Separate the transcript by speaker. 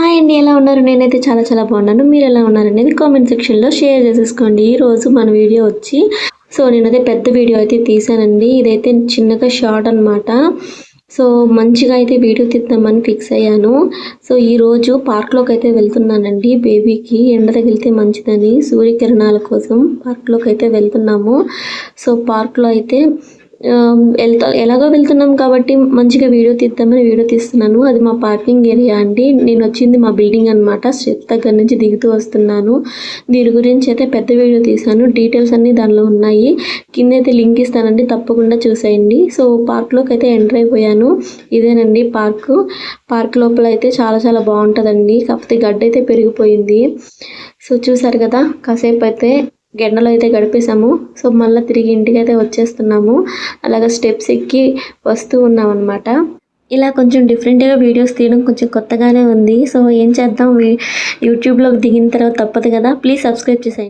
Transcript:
Speaker 1: Hi అండి ఎలా ఉన్నారు? నేనైతే చాలా చాలా బాగున్నాను. మీరు ఎలా ఉన్నారు అనేది కామెంట్ సెక్షన్లో షేర్ చేసేసుకోండి. ఈరోజు మన వీడియో వచ్చి సో నేనైతే పెద్ద వీడియో అయితే తీసానండి ఇదైతే చిన్నగా షార్ట్ అనమాట సో మంచిగా అయితే వీడియో తీద్దామని ఫిక్స్ అయ్యాను. సో ఈరోజు పార్క్లోకి అయితే వెళ్తున్నానండి బేబీకి ఎండ తగిలితే మంచిదని సూర్యకిరణాల కోసం పార్క్లోకి అయితే వెళ్తున్నాము. సో పార్క్లో అయితే వెళ్తా ఎలాగో వెళ్తున్నాం కాబట్టి మంచిగా వీడియో తీద్దామని వీడియో తీస్తున్నాను. అది మా పార్కింగ్ ఏరియా అండి. నేను వచ్చింది మా బిల్డింగ్ అనమాట స్టెప్ దగ్గర నుంచి దిగుతూ వస్తున్నాను. దీని గురించి అయితే పెద్ద వీడియో తీశాను. డీటెయిల్స్ అన్నీ దానిలో ఉన్నాయి. కింద అయితే లింక్ ఇస్తానండి. తప్పకుండా చూసేయండి. సో పార్క్లోకి అయితే ఎంటర్ అయిపోయాను. ఇదేనండి పార్క్ పార్క్ లోపల అయితే చాలా చాలా బాగుంటుందండి. కాకపోతే గడ్డ అయితే పెరిగిపోయింది. సో చూసారు కదా? కాసేపు అయితే గెండలో అయితే గడిపేసాము సో మళ్ళీ తిరిగి ఇంటికి అయితే వచ్చేస్తున్నాము. అలాగే స్టెప్స్ ఎక్కి వస్తూ ఉన్నాం అనమాట ఇలా కొంచెం డిఫరెంట్గా వీడియోస్ తీయడం కొంచెం కొత్తగానే ఉంది. సో ఏం చేద్దాం? వీ- యూట్యూబ్లోకి దిగిన తర్వాత తప్పదు కదా. ప్లీజ్ సబ్స్క్రైబ్ చేసేయండి.